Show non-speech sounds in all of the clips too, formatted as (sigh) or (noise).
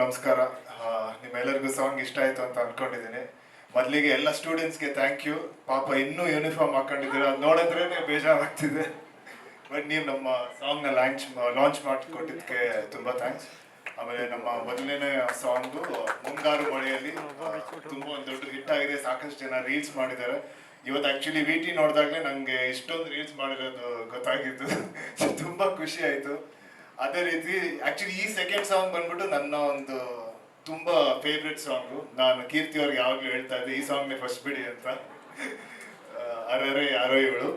ನಮಸ್ಕಾರ. ನಿಮ್ಮ ನಿಮ್ಮೆಲ್ಲರಿಗೂ ಸಾಂಗ್ ಇಷ್ಟ ಆಯ್ತು ಅಂತ ಅನ್ಕೊಂಡಿದ್ದೀನಿ. ಮೊದಲಿಗೆ ಎಲ್ಲ ಸ್ಟೂಡೆಂಟ್ಸ್ಗೆ ಥ್ಯಾಂಕ್ ಯು ಪಾಪ ಇನ್ನೂ ಯೂನಿಫಾರ್ಮ್ ಹಾಕೊಂಡಿದ್ದೀರ? ಅದು ನೋಡಿದ್ರೇ ಬೇಜಾರಾಗ್ತಿದೆ. ಬಟ್ ನೀವು ನಮ್ಮ ಸಾಂಗ್ನ ಲಾಂಚ್ ಲಾಂಚ್ ಮಾಡಿಕೊಟ್ಟಿದ್ದಕ್ಕೆ ತುಂಬ ಥ್ಯಾಂಕ್ಸ್ ಆಮೇಲೆ ನಮ್ಮ ಮೊದಲನೇ ಸಾಂಗು ಮುಂಗಾರು ಮಳೆಯಲ್ಲಿ ತುಂಬ ಒಂದು ದೊಡ್ಡ ಹಿಟ್ ಆಗಿದೆ. ಸಾಕಷ್ಟು ಜನ ರೀಲ್ಸ್ ಮಾಡಿದ್ದಾರೆ. ಇವತ್ತು ಆ್ಯಕ್ಚುಲಿ ವಿ ಟಿ ನೋಡಿದಾಗಲೇ ನನಗೆ ಇಷ್ಟೊಂದು ರೀಲ್ಸ್ ಮಾಡಿರೋದು ಗೊತ್ತಾಗಿದ್ದು. (laughs) ತುಂಬ ಖುಷಿ ಆಯಿತು. ಅದೇ ರೀತಿ ಆಕ್ಚುಲಿ ಈ ಸೆಕೆಂಡ್ ಸಾಂಗ್ ಬಂದ್ಬಿಟ್ಟು ನನ್ನ ಒಂದು ತುಂಬಾ ಫೇವ್ರೆಟ್ ಸಾಂಗು ನಾನು ಕೀರ್ತಿ ಅವ್ರಿಗೆ ಯಾವಾಗಲೂ ಹೇಳ್ತಾ ಇದ್ದೆ, ಈ ಸಾಂಗ್ನೇ ಫಸ್ಟ್ ಬಿಡಿ ಅಂತ. ಅರರೆ ಯಾರೋ ಇವಳು.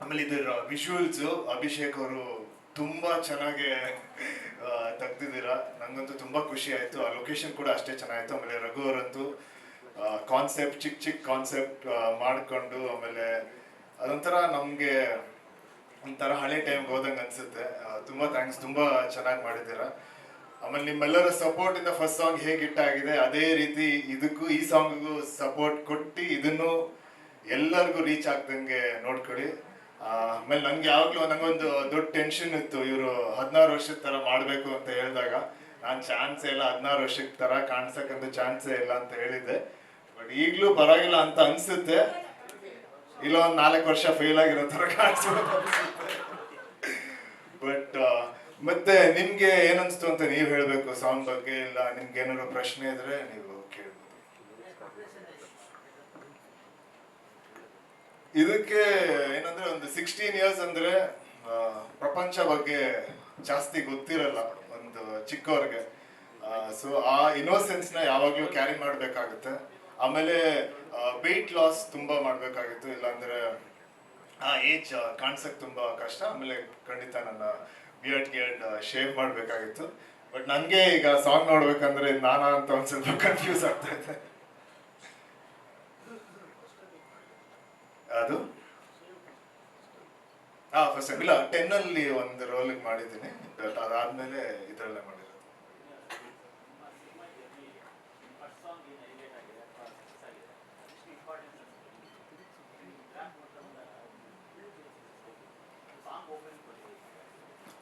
ಆಮೇಲೆ ಇದರ ವಿಶುವಲ್ಸ್ ಅಭಿಷೇಕ್ ಅವರು ತುಂಬಾ ಚೆನ್ನಾಗಿ ತೆಗ್ದಿದ್ದೀರಾ. ನಂಗಂತೂ ತುಂಬಾ ಖುಷಿ ಆಯ್ತು. ಆ ಲೊಕೇಶನ್ ಕೂಡ ಅಷ್ಟೇ ಚೆನ್ನಾಗಿತ್ತು. ಆಮೇಲೆ ರಘು ಅವರಂತೂ ಕಾನ್ಸೆಪ್ಟ್ ಚಿಕ್ಕ ಚಿಕ್ಕ ಕಾನ್ಸೆಪ್ಟ್ ಮಾಡಿಕೊಂಡು, ಆಮೇಲೆ ಅದೊಂಥರ ನಮಗೆ ಒಂಥರ ಹಳೆ ಟೈಮ್ಗೆ ಹೋದಂಗೆ ಅನ್ಸುತ್ತೆ. ತುಂಬ ಥ್ಯಾಂಕ್ಸ್ ತುಂಬ ಚೆನ್ನಾಗಿ ಮಾಡಿದ್ದೀರಾ. ಆಮೇಲೆ ನಿಮ್ಮೆಲ್ಲರ ಸಪೋರ್ಟ್ ಇಂದ ಫಸ್ಟ್ ಸಾಂಗ್ ಹೇಗೆ ಹಿಟ್ ಆಗಿದೆ, ಅದೇ ರೀತಿ ಇದಕ್ಕೂ, ಈ ಸಾಂಗ್ಗೂ ಸಪೋರ್ಟ್ ಕೊಟ್ಟು ಇದನ್ನು ಎಲ್ಲರಿಗೂ ರೀಚ್ ಆಗ್ದಂಗೆ ನೋಡ್ಕೊಳ್ಳಿ. ಆಮೇಲೆ ನಂಗೆ ಯಾವಾಗಲೂ ನಂಗೊಂದು ದೊಡ್ಡ ಟೆನ್ಷನ್ ಇತ್ತು, ಇವರು ಹದಿನಾರು ವರ್ಷದ ತರ ಮಾಡಬೇಕು ಅಂತ ಹೇಳಿದಾಗ. ನಾನು ಚಾನ್ಸ್ ಇಲ್ಲ ಹದಿನಾರು ವರ್ಷದ ತರ ಕಾಣಿಸಕ್ಕಂತ ಚಾನ್ಸೇ ಇಲ್ಲ ಅಂತ ಹೇಳಿದ್ದೆ. ಬಟ್ ಈಗಲೂ ಪರವಾಗಿಲ್ಲ ಅಂತ ಅನ್ಸುತ್ತೆ. ಇಲ್ಲ ಒಂದು ನಾಲ್ಕು ವರ್ಷ ಫೇಲ್ ಆಗಿರೋ ಕಾಣಿಸ್ಬೋದು ಬಟ್ ಮತ್ತೆ ನಿಮ್ಗೆ ಏನನ್ಸ್ತು ಅಂತ ನೀವು ಹೇಳ್ಬೇಕು? ಸಾಂಗ್ ಬಗ್ಗೆ ಇಲ್ಲ, ನಿಮ್ಗೆ ಏನಾದ್ರು ಪ್ರಶ್ನೆ ಇದ್ರೆ ನೀವು ಕೇಳ್ಬೋದು. ಇದಕ್ಕೆ ಏನಂದ್ರೆ ಒಂದು ಸಿಕ್ಸ್ಟೀನ್ ಇಯರ್ಸ್ ಅಂದ್ರೆ ಪ್ರಪಂಚ ಬಗ್ಗೆ ಜಾಸ್ತಿ ಗೊತ್ತಿರಲ್ಲ ಒಂದು ಚಿಕ್ಕವ್ರಿಗೆ. ಸೊ ಆ ಇನ್ನೋಸೆನ್ಸ್ನ ಯಾವಾಗ್ಲೂ ಕ್ಯಾರಿ ಮಾಡ್ಬೇಕಾಗುತ್ತೆ. ಆಮೇಲೆ ವೆಯ್ಟ್ ಲಾಸ್ ತುಂಬಾ ಮಾಡ್ಬೇಕಾಗಿತ್ತು. ಇಲ್ಲಾಂದ್ರೆ, ಆ ಏಜ್ ಕಾಣ್ಸಕ್ ತುಂಬಾ ಕಷ್ಟ. ಆಮೇಲೆ ಖಂಡಿತ ನನ್ನ ಬಿಯರ್ಡ್ ಗಿಯರ್ಡ್ ಶೇವ್ ಮಾಡ್ಬೇಕಾಗಿತ್ತು. ಬಟ್ ನನ್ಗೆ ಈಗ ಸಾಂಗ್ ನೋಡ್ಬೇಕಂದ್ರೆ ನಾನಾ ಅಂತ ಒಂದ್ ಸ್ವಲ್ಪ ಕನ್ಫ್ಯೂಸ್ ಆಗ್ತಾ ಇದೆ ಅದು? ಹಾ ಫಸ್ಟ್ ಇಲ್ಲ ಟೆನ್ ಅಲ್ಲಿ ಒಂದು ರೋಲ್ ಮಾಡಿದ್ದೀನಿ. ಬಟ್ ಅದಾದ್ಮೇಲೆ ಇದ್ರಲ್ಲೇ ಮಾಡಿರೋದು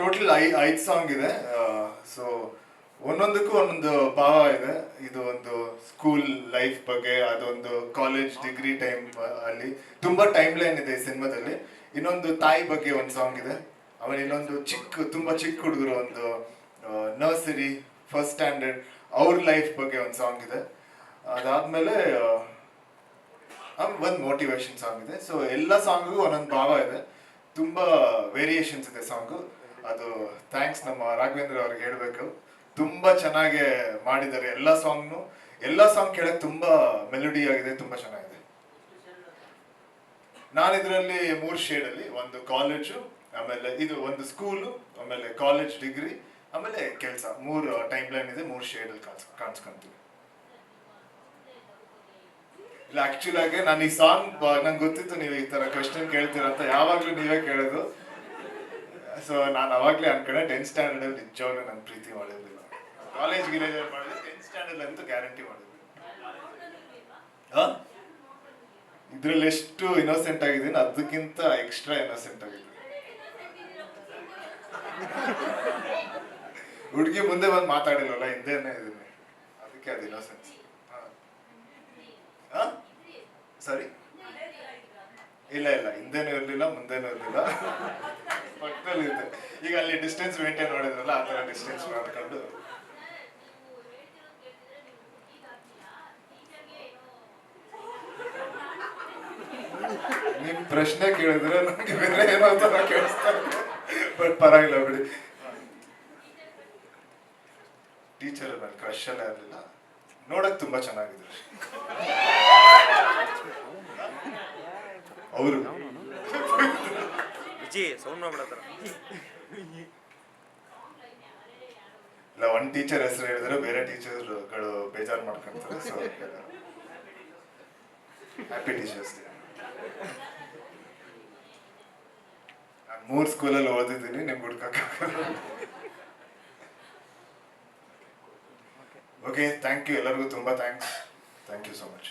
ಟೋಟಲ್ ಐ ಐದು ಸಾಂಗ್ ಇದೆ. ಸೊ ಒಂದೊಂದಕ್ಕೂ ಒಂದೊಂದು ಭಾವ ಇದೆ. ಇದು ಒಂದು ಸ್ಕೂಲ್ ಲೈಫ್ ಬಗ್ಗೆ, ಅದೊಂದು ಕಾಲೇಜ್ ಡಿಗ್ರಿ ಟೈಮ್ ಅಲ್ಲಿ. ತುಂಬಾ ಟೈಮ್ ಲೈನ್ ಇದೆ ಈ ಸಿನಿಮಾದಲ್ಲಿ. ಇನ್ನೊಂದು ತಾಯಿ ಬಗ್ಗೆ ಒಂದು ಸಾಂಗ್ ಇದೆ. ಆಮೇಲೆ ಇನ್ನೊಂದು ಚಿಕ್ಕ, ತುಂಬಾ ಚಿಕ್ಕ ಹುಡುಗರು ಒಂದು ನರ್ಸರಿ ಫಸ್ಟ್ ಸ್ಟ್ಯಾಂಡರ್ಡ್ ಅವ್ರ ಲೈಫ್ ಬಗ್ಗೆ ಒಂದು ಸಾಂಗ್ ಇದೆ. ಅದಾದ್ಮೇಲೆ ಒಂದು ಮೋಟಿವೇಶನ್ ಸಾಂಗ್ ಇದೆ. ಸೊ ಎಲ್ಲ ಸಾಂಗ್ಗೂ ಒಂದೊಂದು ಭಾವ ಇದೆ. ತುಂಬಾ ವೇರಿಯೇಷನ್ಸ್ ಇದೆ ಸಾಂಗು ಅದು ಥ್ಯಾಂಕ್ಸ್ ನಮ್ಮ ರಾಘವೇಂದ್ರ ಅವ್ರಿಗೆ ಹೇಳ್ಬೇಕು. ತುಂಬಾ ಚೆನ್ನಾಗಿ ಮಾಡಿದ್ದಾರೆ ಎಲ್ಲ ಸಾಂಗ್ನು ಎಲ್ಲ ಸಾಂಗ್ ಕೇಳಕ್ಕೆ ತುಂಬಾ ಮೆಲೋಡಿ ಆಗಿದೆ, ತುಂಬಾ ಚೆನ್ನಾಗಿದೆ. ನಾನು ಇದರಲ್ಲಿ ಮೂರು ಶೇಡ್ ಅಲ್ಲಿ, ಒಂದು ಕಾಲೇಜು ಆಮೇಲೆ ಇದು ಒಂದು ಸ್ಕೂಲು ಆಮೇಲೆ ಕಾಲೇಜ್ ಡಿಗ್ರಿ ಆಮೇಲೆ ಕೆಲಸ. ಮೂರು ಟೈಮ್ ಲೈನ್ ಇದೆ, ಮೂರು ಶೇಡ್ ಅಲ್ಲಿ ಕಾಣಿಸ್, ಕಾಣಿಸ್ಕೊಂತೀವಿ. ಇಲ್ಲ ಆಕ್ಚುಲ್ ಆಗಿ ನಾನು ಈ ಸಾಂಗ್ ನಂಗೆ ಗೊತ್ತಿತ್ತು ನೀವು ಈ ತರ ಕ್ವಶನ್ ಕೇಳ್ತೀರ ಅಂತ. ಯಾವಾಗ್ಲೂ ನೀವೇ ಕೇಳೋದು. ಸೊ ನಾನು ಅವಾಗ್ಲೇ ಅನ್ಕೊಂಡೆ ಟೆಂತ್ ಸ್ಟ್ಯಾಂಡರ್ಡ್ ಅಲ್ಲಿ ನಿಜವಾಗ್ಲೂ ನಾನು ಪ್ರೀತಿ ಮಾಡಿರ್ಲಿಲ್ಲ. ಕಾಲೇಜ್ ಗಿಲೇಜ್ ಮಾಡಿದ್ರೆ ಟೆಂತ್ ಸ್ಟ್ಯಾಂಡರ್ಡ್ ಅಂತೂ ಗ್ಯಾರಂಟಿ ಮಾಡಿದ್ವಿ ಇದ್ರಲ್ಲಿ ಎಷ್ಟು ಇನ್ನೋಸೆಂಟ್ ಆಗಿದ್ದೀನಿ, ಅದಕ್ಕಿಂತ ಎಕ್ಸ್ಟ್ರಾ ಇನ್ನೋಸೆಂಟ್ ಆಗಿದ್ದೀನಿ. ಹುಡುಗಿ ಮುಂದೆ ಬಂದು ಮಾತಾಡಿಲ್ಲಲ್ಲ ಹಿಂದೆನೇ ಇದ್ದೀನಿ. ಅದಕ್ಕೆ ಅದು ಇನ್ನೋಸೆನ್ಸ್ ಸರಿ ಇಲ್ಲ ಇಲ್ಲ. ಹಿಂದೆನೂ ಇರಲಿಲ್ಲ, ಮುಂದೆನೂ ಇರಲಿಲ್ಲ. ಪಕ್ಕದಲ್ಲಿ ಇದ್ದೆ. ಈಗ ಅಲ್ಲಿ ಡಿಸ್ಟೆನ್ಸ್ ಮೇಂಟೈನ್ ಮಾಡಿದ್ರಲ್ಲ, ಆ ಥರ ಡಿಸ್ಟೆನ್ಸ್ ಮಾಡ್ಕೊಂಡು. ನಿಮ್ ಪ್ರಶ್ನೆ ಕೇಳಿದ್ರೆ ನನಗೆ ಬೇರೆ ಏನೋ ಅಂತ ಕೇಳಿಸ್ತಾ ಬಟ್ ಪರವಾಗಿಲ್ಲ, ಬಿಡಿ. ಟೀಚರ್ ನನ್ನ ಕ್ರಶ್ ಎಲ್ಲ ಇರಲಿಲ್ಲ. ನೋಡಕ್ ತುಂಬಾ ಚೆನ್ನಾಗಿದ್ರು. ಅವರು ವಿಜಿ ಸೌಂಡ್ ಮಾಡ್ಬಿಡತ್ತಾರ ಇಲ್ಲ ಒಂದು ಟೀಚರ್ ಹೆಸರು ಹೇಳಿದ್ರೆ ಬೇರೆ ಟೀಚರ್ಗಳು ಬೇಜಾರು ಮಾಡ್ಕೊಂತಾರೆ ಸೊ ಹ್ಯಾಪಿ ಟೀಚರ್ಸ್ ಡೇ ನಾನು ಮೂರು ಸ್ಕೂಲಲ್ಲಿ ಓದಿದ್ದೀನಿ ನಿಮ್ಗೆ ಹುಡ್ಕಕ್ಕಾಗಲ್ಲ ಓಕೆ ಥ್ಯಾಂಕ್ ಯು ಎಲ್ಲರಿಗೂ ತುಂಬ thanks thank you so much